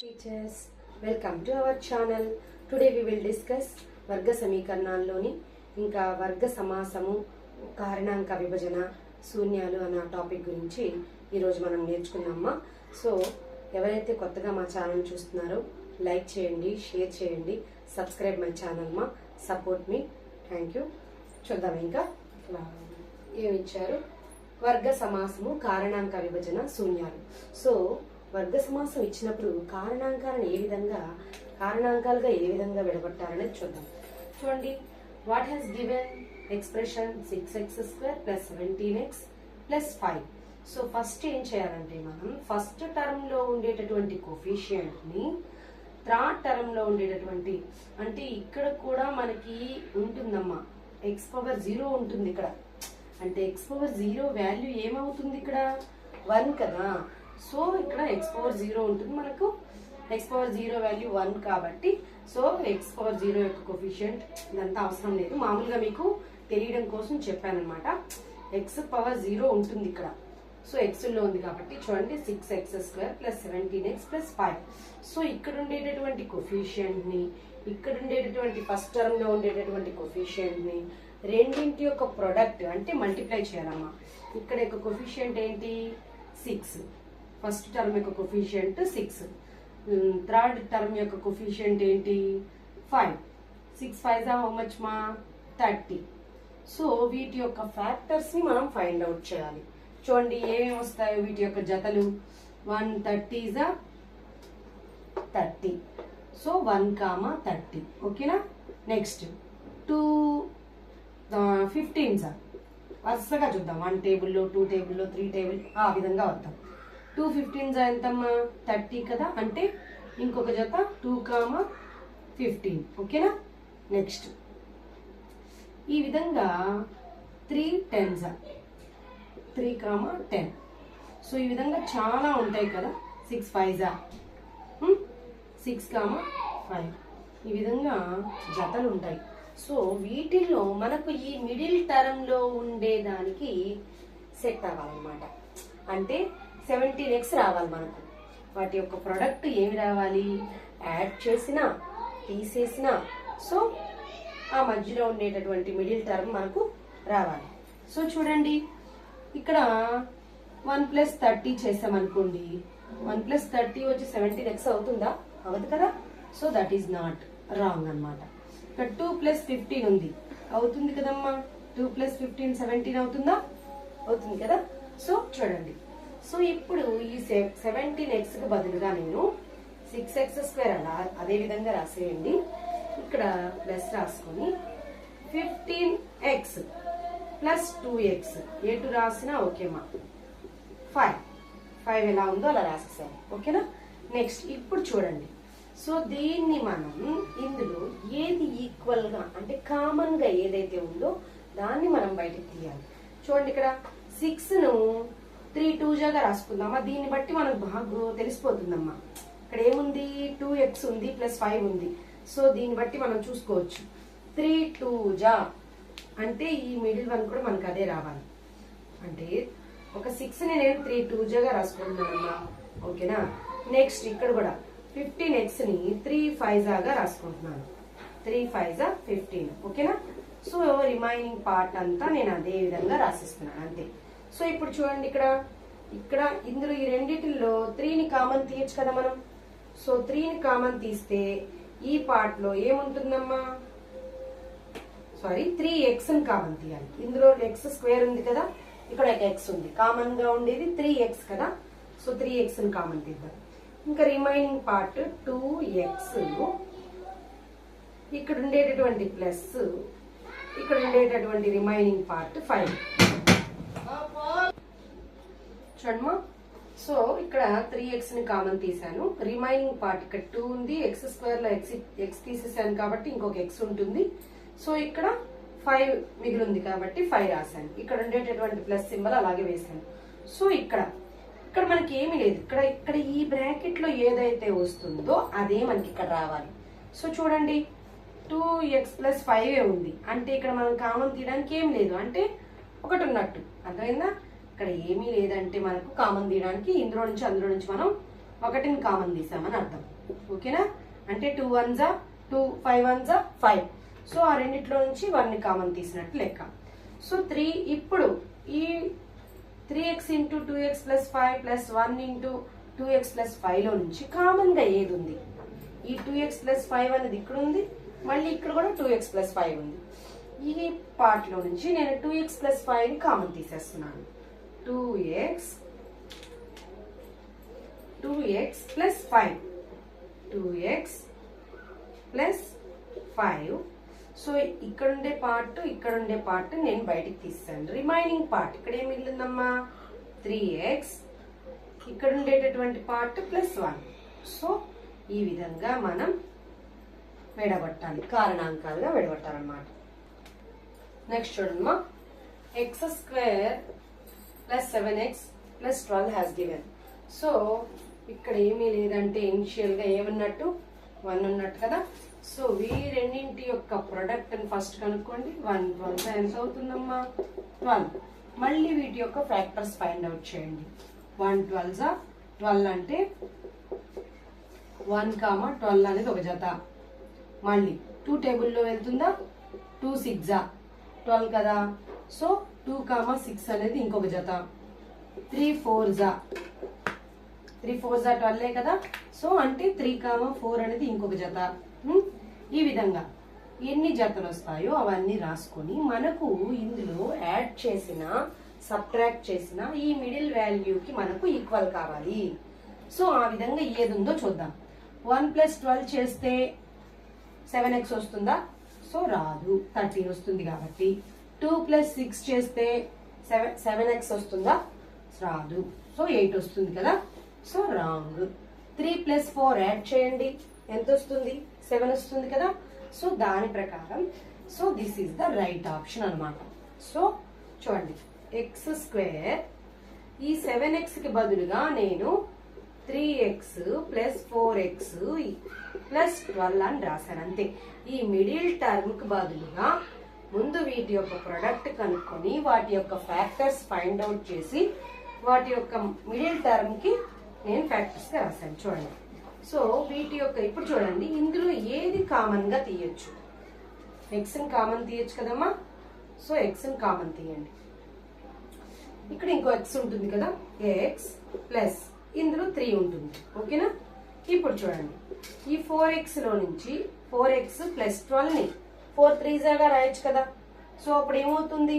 Teachers welcome to our channel today we will discuss వర్గ సమీకరణాల్లోని ఇంకా వర్గ సమాసము కారణాంక విభజన శూన్యాలు అన్న టాపిక్ గురించి ఈరోజు మనం నేర్చుకుందామా? సో ఎవరైతే కొత్తగా మా ఛానల్ చూస్తున్నారో లైక్ చేయండి షేర్ చేయండి సబ్స్క్రైబ్ మై ఛానల్ మా. సపోర్ట్ మీ థ్యాంక్ యూ చూద్దాం ఇంకా. ఏమిచ్చారు వర్గ సమాసము కారణాంక విభజన శూన్యాలు సో వర్గ సమాసం ఇచ్చినప్పుడు కారణాంకాలను ఏ విధంగా కారణాంకాలుగా ఏ విధంగా విడగొట్టారనేది చూద్దాం. చూడండి. What has given expression six x square plus seventeen x plus five so first ఏం చేయాలంటే మనం ఫస్ట్ టర్మ్లో ఉండేటటువంటి కోఫిషియంట్ని థర్డ్ టర్మ్లో ఉండేటటువంటి అంటే ఇక్కడ కూడా మనకి ఉంటుందమ్మా. ఎక్స్ పవర్ జీరో ఉంటుంది ఇక్కడ. అంటే ఎక్స్ పవర్ జీరో వాల్యూ ఏమవుతుంది ఇక్కడ? వన్ కదా. సో ఇక్కడ ఎక్స్ పవర్ జీరో ఉంటుంది. మనకు x power zero value one కాబట్టి సో ఎక్స్ పవర్ జీరో యొక్క కొఫిషియంట్ ఇదంతా అవసరం లేదు. మామూలుగా మీకు తెలియడం కోసం చెప్పానమాట ఎక్స్ పవర్ జీరో ఉంటుంది ఇక్కడ. సో ఎక్స్లో ఉంది కాబట్టి చూడండి six x square plus seventeen x plus five so ఇక్కడ ఉండేటటువంటి కొఫిషియంట్ని ఇక్కడ ఉండేటటువంటి ఫస్ట్ టర్మ్లో ఉండేటటువంటి కొఫిషియంట్ని రెండింటి యొక్క ప్రొడక్ట్ అంటే మల్టిప్లై చేయాలమ్మా. ఇక్కడ యొక్క కొఫిషియంట్ ఏంటి? సిక్స్ ఫస్ట్ టర్మ్ యొక్క కొఫిషియంట్ సిక్స్. థర్డ్ టర్మ్ యొక్క కొఫిషియంట్ ఏంటి? Five. Six five how much మా? థర్టీ. సో వీటి యొక్క ఫ్యాక్టర్స్ని మనం ఫైండ్ అవుట్ చేయాలి. చూడండి ఏమేమి వస్తాయో వీటి యొక్క జతలు? వన్ థర్టీ జా thirty. So one comma thirty. ఓకేనా? నెక్స్ట్. టూ ఫిఫ్టీన్ సార్ వరుసగా చూద్దాం. వన్ టేబుల్లో టూ టేబుల్లో త్రీ టేబుల్ ఆ విధంగా వద్దాం. టూ ఫిఫ్టీన్ జా ఎంతమ్మా థర్టీ కదా? అంటే ఇంకొక జత టూ కామా ఫిఫ్టీన్ ఓకేనా? నెక్స్ట్ ఈ విధంగా త్రీ టెన్ జా త్రీ కామా టెన్ సో ఈ విధంగా చాలా ఉంటాయి కదా? సిక్స్ ఫైవ్ జా సిక్స్ కామా ఫైవ్ ఈ విధంగా జతలు ఉంటాయి. సో వీటిల్లో మనకు ఈ మిడిల్ టర్మ్లో ఉండేదానికి సెట్ అవ్వాలన్నమాట. అంటే సెవెంటీన్ ఎక్స్ రావాలి మనకు. వాటి యొక్క ప్రొడక్ట్ ఏమి రావాలి? యాడ్ చేసినా తీసేసినా సో ఆ మధ్యలో ఉండేటటువంటి మిడిల్ టర్మ్ మనకు రావాలి. సో చూడండి ఇక్కడ వన్ ప్లస్ థర్టీ చేసామనుకోండి వన్ ప్లస్ థర్టీ వచ్చి సెవెంటీన్ ఎక్స్ అవుతుందా? అవదు కదా? So that is not wrong అనమాట ఇక్కడ టూ ప్లస్ ఫిఫ్టీన్ ఉంది. అవుతుంది కదమ్మా? టూ ప్లస్ ఫిఫ్టీన్ సెవెంటీన్ అవుతుందా? అవుతుంది కదా? సో చూడండి. సో ఇప్పుడు ఈ సెవెంటీన్ ఎక్స్కి బదులుగా నేను సిక్స్ ఎక్స్ స్క్వేర్ అలా అదే విధంగా రాసేయండి. ఇక్కడ ప్లస్ రాసుకొని fifteen x plus two x ఎటు రాసినా ఓకేమా ఫైవ్ ఫైవ్ ఎలా ఉందో అలా రాసేసాను. ఓకేనా? నెక్స్ట్ ఇప్పుడు చూడండి. సో దీన్ని మనం ఇందులో ఏది ఈక్వల్గా అంటే కామన్గా ఏదైతే ఉందో దాన్ని మనం బయటకు తీయాలి. చూడండి ఇక్కడ సిక్స్ను త్రీ టూ జాగా రాసుకుందామా? దీన్ని బట్టి మనకు బాగా తెలిసిపోతుందమ్మా. ఇక్కడ ఏముంది? టూ ఎక్స్ ఉంది ప్లస్ ఫైవ్ ఉంది. సో దీన్ని బట్టి మనం చూసుకోవచ్చు. త్రీ టూ జా అంటే ఈ మిడిల్ వన్ కూడా మనకు అదే రావాలి. అంటే ఒక సిక్స్ని నేను త్రీ టూ జాగా రాసుకుంటున్నానమ్మా. ఓకేనా? నెక్స్ట్ ఇక్కడ కూడా ఫిఫ్టీన్ ఎక్స్ని త్రీ ఫైవ్ జాగా రాసుకుంటున్నాను. త్రీ ఫైవ్ జా ఫిఫ్టీన్ ఓకేనా? సో రిమైనింగ్ పార్ట్ అంతా నేను అదే విధంగా రాసిస్తున్నాను. అంతే. సో ఇప్పుడు చూడండి ఇక్కడ ఇక్కడ ఇందులో ఈ రెండిటిల్లో త్రీని కామన్ తీయచ్చు కదా మనం? సో త్రీని కామన్ తీస్తే ఈ పార్ట్లో ఏముంటుందమ్మా? సారీ త్రీ ఎక్స్ని కామన్ తీయాలి. ఇందులో ఎక్స్ స్క్వేర్ ఉంది కదా ఇక్కడ ఒక ఎక్స్ ఉంది. కామన్గా ఉండేది త్రీ ఎక్స్ కదా సో త్రీ ఎక్స్ని కామన్ తీద్దాం. ఇంకా రిమైనింగ్ పార్ట్ టూ ఎక్స్ ఇక్కడ ఉండేటటువంటి ప్లస్ ఇక్కడ ఉండేటటువంటి రిమైనింగ్ పార్ట్ ఫైవ్. చూడమ్మా సో ఇక్కడ త్రీ ఎక్స్ని కామన్ తీసాను రిమైనింగ్ పార్ట్ ఇక్కడ టూ ఉంది. ఎక్స్ స్క్వేర్లో ఎక్స్ ఎక్స్ తీసేసాను కాబట్టి ఇంకొక ఎక్స్ ఉంటుంది. సో ఇక్కడ ఫైవ్ మిగిలింది కాబట్టి ఫైవ్ రాశాను. ఇక్కడ ఉండేటటువంటి ప్లస్ సింబల్ అలాగే వేసాను సో ఇక్కడ ఇక్కడ మనకి ఏమీ లేదు. ఇక్కడ ఇక్కడ ఈ బ్రాకెట్లో ఏదైతే వస్తుందో అదే మనకి ఇక్కడ రావాలి. సో చూడండి. టూ ఎక్స్ ప్లస్ ఫైవ్ ఉంది. అంటే ఇక్కడ మనం కామన్ తీయడానికి ఏం లేదు. అంటే ఒకటి ఉన్నట్టు. అర్థమైందా? ఇక్కడ ఏమీ లేదంటే మనకు కామన్ తీయడానికి ఇందులో నుంచి అందులో నుంచి మనం ఒకటిని కామన్ తీసామని అర్థం. ఓకేనా? అంటే టూ వన్ జా టూ ఫైవ్ వన్ జా ఫైవ్ సో ఆ రెండిట్లో నుంచి వన్ని కామన్ తీసినట్టు లెక్క. సో త్రీ ఇప్పుడు ఈ three x into two x plus five plus one into two x plus ఫైవ్లో నుంచి కామన్గా ఏది ఉంది? ఈ టూ ఎక్స్ ప్లస్ ఫైవ్ అనేది ఇక్కడ ఉంది మళ్ళీ ఇక్కడ కూడా టూ ఎక్స్ ప్లస్ ఫైవ్ ఉంది. ఈ పార్ట్లో నుంచి నేను టూ ఎక్స్ ప్లస్ ఫైవ్ని కామన్ తీసేస్తున్నాను. Two x two x plus five two x plus five so ఇక్కడ ఉండే పార్ట్ ఇక్కడ ఉండే పార్ట్ నేను బయటికి తీస్తాను. రిమైనింగ్ పార్ట్ ఇక్కడ ఏం మిగిలిందమ్మా త్రీ ఎక్స్ ఇక్కడ ఉండేటటువంటి పార్ట్ ప్లస్ వన్ సో ఈ విధంగా మనం విడగొట్టాలి. కారణాంకాలుగా విడగొట్టాలన్నమాట. నెక్స్ట్ చూడమ్మా x square plus seven x plus twelve has given so ఇక్కడ ఏమీ లేదంటే ఇనిషియల్గా ఏమన్నట్టు? వన్ ఉన్నట్టు కదా? సో వీ రెండింటి యొక్క ప్రొడక్ట్ని ఫస్ట్ కనుక్కోండి. వన్ ట్వెల్వ్ ఎంత అవుతుందమ్మా? ట్వెల్వ్ మళ్ళీ వీటి యొక్క ఫ్యాక్టర్స్ ఫైండ్ అవుట్ చేయండి. వన్ ట్వెల్వ్ జా ట్వెల్వ్ అంటే వన్ కామా ట్వెల్వ్ అనేది ఒక జత. మళ్ళీ టూ టేబుల్లో వెళ్తుందా? టూ సిక్సా ట్వెల్వ్ కదా? సో టూ కామా సిక్స్ అనేది ఇంకొక జత. త్రీ ఫోర్ జా. త్రీ ఫోర్ జా ట్వెల్వ్ కదా? సో అంటే త్రీ కామా ఫోర్ అనేది ఇంకొక జత. ఈ విధంగా ఎన్ని జతలు వస్తాయో అవన్నీ రాసుకొని మనకు ఇందులో యాడ్ చేసిన సబ్ట్రాక్ట్ చేసిన ఈ మిడిల్ వాల్యూకి మనకు ఈక్వల్ కావాలి. సో ఆ విధంగా ఏది ఉందో చూద్దాం. వన్ ప్లస్ ట్వెల్వ్ చేస్తే సెవెన్ ఎక్స్ వస్తుందా? సో రాదు. థర్టీన్ వస్తుంది కాబట్టి. టూ ప్లస్ సిక్స్ చేస్తే సెవెన్ సెవెన్ ఎక్స్ వస్తుందా? రాదు. సో ఎయిట్ వస్తుంది కదా? So wrong. Three plus four add చేయండి. ఎంత వస్తుంది? సెవెన్ వస్తుంది కదా? సో దాని ప్రకారం. So this is the right option అనమాట సో చూడండి. X square. ఈ సెవెన్ ఎక్స్కి బదులుగా నేను three x plus four x plus twelve అని రాశాను. అంతే. ఈ మిడిల్ టర్మ్కి బదులుగా ముందు వీటి యొక్క ప్రొడక్ట్ కనుక్కొని వాటి యొక్క ఫ్యాక్టర్స్ ఫైండ్ అవుట్ చేసి వాటి యొక్క మిడిల్ టర్మ్కి నేను ఫ్యాక్టర్స్ రాశాను. చూడండి. సో వీటి యొక్క ఇప్పుడు చూడండి. ఇందులో ఏది కామన్గా తీయచ్చు? ఎక్స్ని కామన్ తీయచ్చు కదమ్మా? సో ఎక్స్ని కామన్ తీయండి. ఇక్కడ ఇంకో ఎక్స్ ఉంటుంది కదా? ఎక్స్ ప్లస్ ఇందులో త్రీ ఉంటుంది. ఓకేనా ఇప్పుడు చూడండి. ఈ ఫోర్ ఎక్స్లో నుంచి ఫోర్ ఎక్స్ ప్లస్ ట్వెల్వ్ని ఫోర్ త్రీ జాగా రాయొచ్చు కదా. సో అప్పుడు ఏమవుతుంది?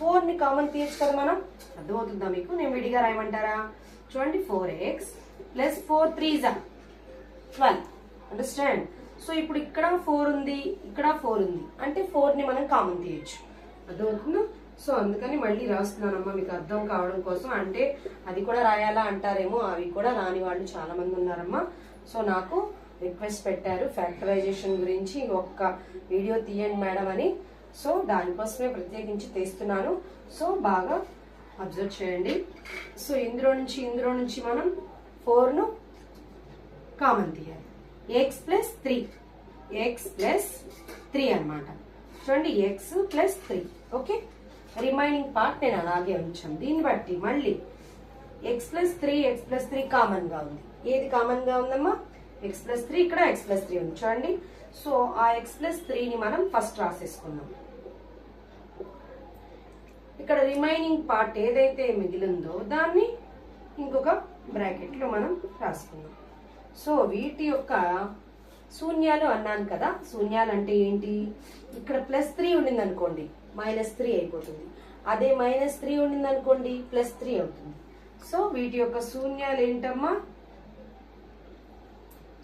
ఫోర్ని కామన్ తీయచ్చు కదా మనం? అర్థమవుతుందా మీకు? నేను విడిగా రాయమంటారా? చూడండి four x plus four three జా ట్వెల్వ్. అండర్స్టాండ్? సో ఇప్పుడు ఇక్కడ ఫోర్ ఉంది ఇక్కడ ఫోర్ ఉంది. అంటే ఫోర్ని మనం కామన్ తీయచ్చు. అర్థమవుతుందా? సో అందుకని మళ్ళీ రాస్తున్నానమ్మా మీకు అర్థం కావడం కోసం. అంటే అది కూడా రాయాలా అంటారేమో అవి కూడా రాని వాళ్ళు చాలా మంది ఉన్నారమ్మా. సో నాకు రిక్వెస్ట్ పెట్టారు. ఫ్యాక్టరైజేషన్ గురించి ఒక్క వీడియో తీయండి మేడం అని. సో దానికోసమే ప్రత్యేకించి తీస్తున్నాను. సో బాగా అబ్జర్వ్ చేయండి. సో ఇందులో నుంచి ఇందులో నుంచి మనం ఫోర్ను కామన్ తీయాలి. X plus three x plus three అనమాట చూడండి x plus three okay remaining part నేను అలాగే ఉంచాను. దీన్ని బట్టి మళ్ళీ x plus three x plus three కామన్గా ఉంది. ఏది కామన్గా ఉందమ్మా? ఎక్స్ ప్లస్ త్రీ ఇక్కడ ఎక్స్ ప్లస్ త్రీ ఉంది. చూడండి. సో ఆ ఎక్స్ ప్లస్ త్రీని మనం ఫస్ట్ రాసేసుకుందాం. ఇక్కడ రిమైనింగ్ పార్ట్ ఏదైతే మిగిలిందో దాన్ని ఇంకొక బ్రాకెట్లో మనం రాసుకుందాం. సో వీటి యొక్క శూన్యాలు అన్నాను కదా. శూన్యాలు అంటే ఏంటి? ఇక్కడ ప్లస్ త్రీ ఉండింది అనుకోండి మైనస్ త్రీ అయిపోతుంది. అదే మైనస్ త్రీ ఉండింది అనుకోండి ప్లస్ త్రీ అవుతుంది. సో వీటి యొక్క శూన్యాలు ఏంటమ్మా?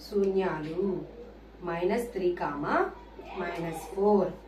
శూన్యాలు. Minus three comma? Minus four.